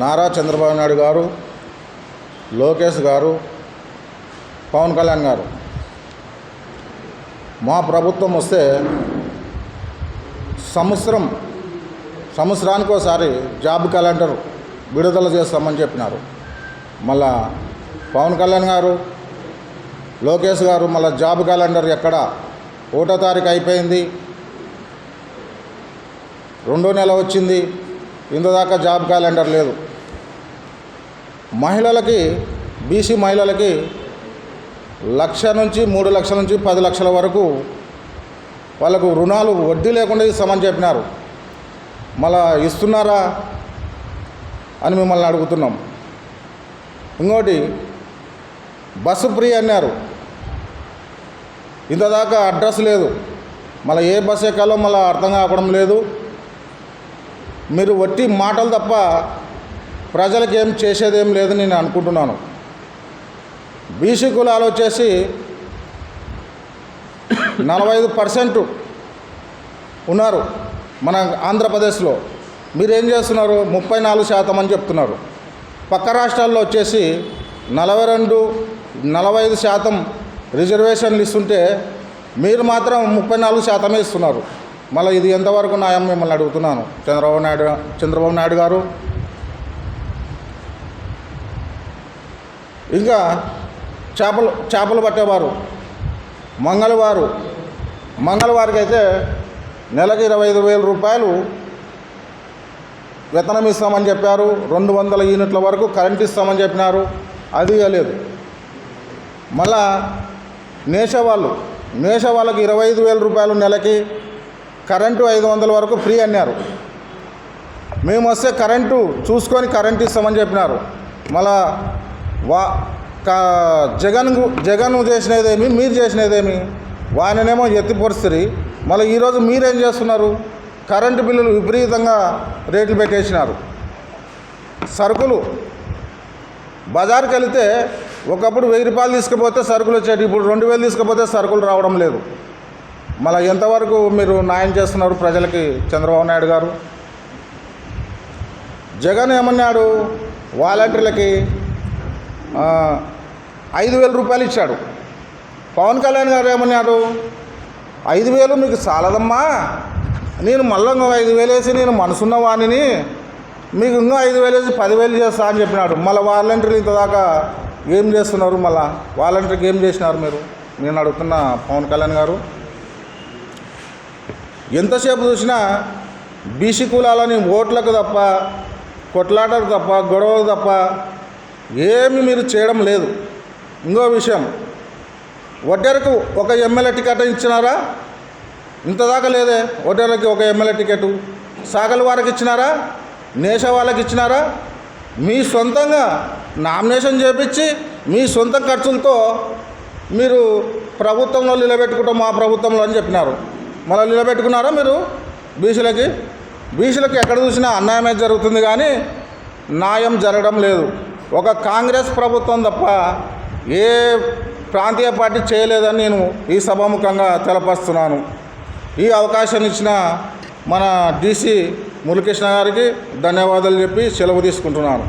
నారా చంద్రబాబు నాయుడు గారు లోకేష్ గారు పవన్ కళ్యాణ్ గారు. మా ప్రభుత్వం వస్తే సంవత్సరం సంవత్సరానికి ఒకసారి జాబ్ క్యాలెండర్ విడుదల చేస్తామని చెప్పినారు. మళ్ళా పవన్ కళ్యాణ్ గారు లోకేష్ గారు మళ్ళీ జాబ్ క్యాలెండర్ ఎక్కడ? ఒకటో తారీఖు అయిపోయింది. రెండో నెల వచ్చింది. ఇంతదాకా జాబ్ క్యాలెండర్ లేదు. మహిళలకి బీసీ మహిళలకి లక్ష నుంచి మూడు లక్షల నుంచి పది లక్షల వరకు వాళ్ళకు రుణాలు వడ్డీ లేకుండా ఇస్తామని చెప్పినారు. మళ్ళా ఇస్తున్నారా అని మిమ్మల్ని అడుగుతున్నాం. ఇంకోటి బస్సు ఫ్రీ అన్నారు. ఇంతదాకా అడ్రస్ లేదు. మళ్ళీ ఏ బస్సు ఎక్కాలో మళ్ళీ అర్థం కావడం లేదు. మీరు వట్టి మాటలు తప్ప ప్రజలకి ఏం చేసేదేం లేదని నేను అనుకుంటున్నాను. బీసీ కులాలు వచ్చేసి నలభై ఐదు పర్సెంట్ ఉన్నారు మన ఆంధ్రప్రదేశ్లో. మీరేం చేస్తున్నారు? ముప్పై నాలుగు శాతం అని చెప్తున్నారు. పక్క రాష్ట్రాల్లో వచ్చేసి నలభై రెండు నలభై ఐదు శాతం రిజర్వేషన్లు ఇస్తుంటే మీరు మాత్రం ముప్పై నాలుగు శాతమే ఇస్తున్నారు. మళ్ళీ ఇది ఎంతవరకు న్యాయం మిమ్మల్ని అడుగుతున్నాను? చంద్రబాబు నాయుడు చంద్రబాబు నాయుడు గారు? ఇంకా చేపలు చేపలు పట్టేవారు. మంగళవారు మంగళవారికి అయితే నెలకి ఇరవై ఐదు వేల రూపాయలు వేతనం ఇస్తామని చెప్పారు. రెండు వందల యూనిట్ల వరకు కరెంట్ ఇస్తామని చెప్పినారు. అది ఇవ్వలేదు మళ్ళా నేష వాళ్ళు వాళ్ళకి ఇరవై ఐదు వేల రూపాయలు నెలకి కరెంటు ఐదు వందల వరకు ఫ్రీ అన్నారు. మేము వస్తే కరెంటు చూసుకొని కరెంట్ ఇస్తామని చెప్పినారు. మళ్ళా వా కా జగన్ జగన్ చేసినదేమి మీరు చేసినదేమి? వాయననేమో ఎత్తిపరుస్తుంది మళ్ళీ ఈరోజు మీరేం చేస్తున్నారు? కరెంటు బిల్లులు విపరీతంగా రేట్లు పెట్టేసినారు. సరుకులు. బజార్కి వెళితే ఒకప్పుడు వెయ్యి రూపాయలు తీసుకుపోతే సరుకులు వచ్చేటి ఇప్పుడు రెండు వేలు తీసుకుపోతే సరుకులు రావడం లేదు. మళ్ళీ ఎంతవరకు మీరు న్యాయం చేస్తున్నారు ప్రజలకి? చంద్రబాబు నాయుడు గారు? జగన్ ఏమన్నాడు? వాలంటీర్లకి ఐదు వేల రూపాయలు ఇచ్చాడు. పవన్ కళ్యాణ్ గారు ఏమన్నాడు? ఐదు వేలు మీకు చాలదమ్మా నేను మళ్ళీ ఇంకో ఐదు వేలు వేసి నేను మనసున్న వాణిని మీకు ఇంకా ఐదు వేలు వేసి పదివేలు చేస్తా అని చెప్పినాడు. మళ్ళీ వాలంటీర్లు ఇంతదాకా ఏం చేస్తున్నారు? మళ్ళా వాలంటీర్కి ఏం చేసినారు మీరు? నేను అడుగుతున్న పవన్ కళ్యాణ్ గారు. ఎంతసేపు చూసినా బీసీ కులాలని ఓట్లకు తప్ప కొట్లాటకు తప్ప గొడవలు తప్ప ఏమి మీరు చేయడం లేదు. ఇంకో విషయం ఒడ్డెరకు ఒక ఎమ్మెల్యే టికెట్ ఇచ్చినారా? ఇంతదాకా లేదే. ఒడ్డెరకి ఒక ఎమ్మెల్యే టికెట్. సాగల వారికి ఇచ్చినారా? నేష వాళ్ళకి ఇచ్చినారా? మీ సొంతంగా నామినేషన్ చేపించి మీ సొంత ఖర్చులతో మీరు ప్రభుత్వంలో నిలబెట్టుకుంటాం మా ప్రభుత్వంలో అని చెప్పినారు. మళ్ళీ నిలబెట్టుకున్నారా మీరు బీసీలకి? బీసీలకి ఎక్కడ చూసినా అన్యాయమే జరుగుతుంది కానీ న్యాయం జరగడం లేదు. ఒక కాంగ్రెస్ ప్రభుత్వం తప్ప ఏ ప్రాంతీయ పార్టీ చేయలేదని నేను ఈ సభాముఖంగా తెలపరుస్తున్నాను. ఈ అవకాశాన్ని ఇచ్చిన మన డీసీ మురళకృష్ణ గారికి ధన్యవాదాలు చెప్పి సెలవు తీసుకుంటున్నాను.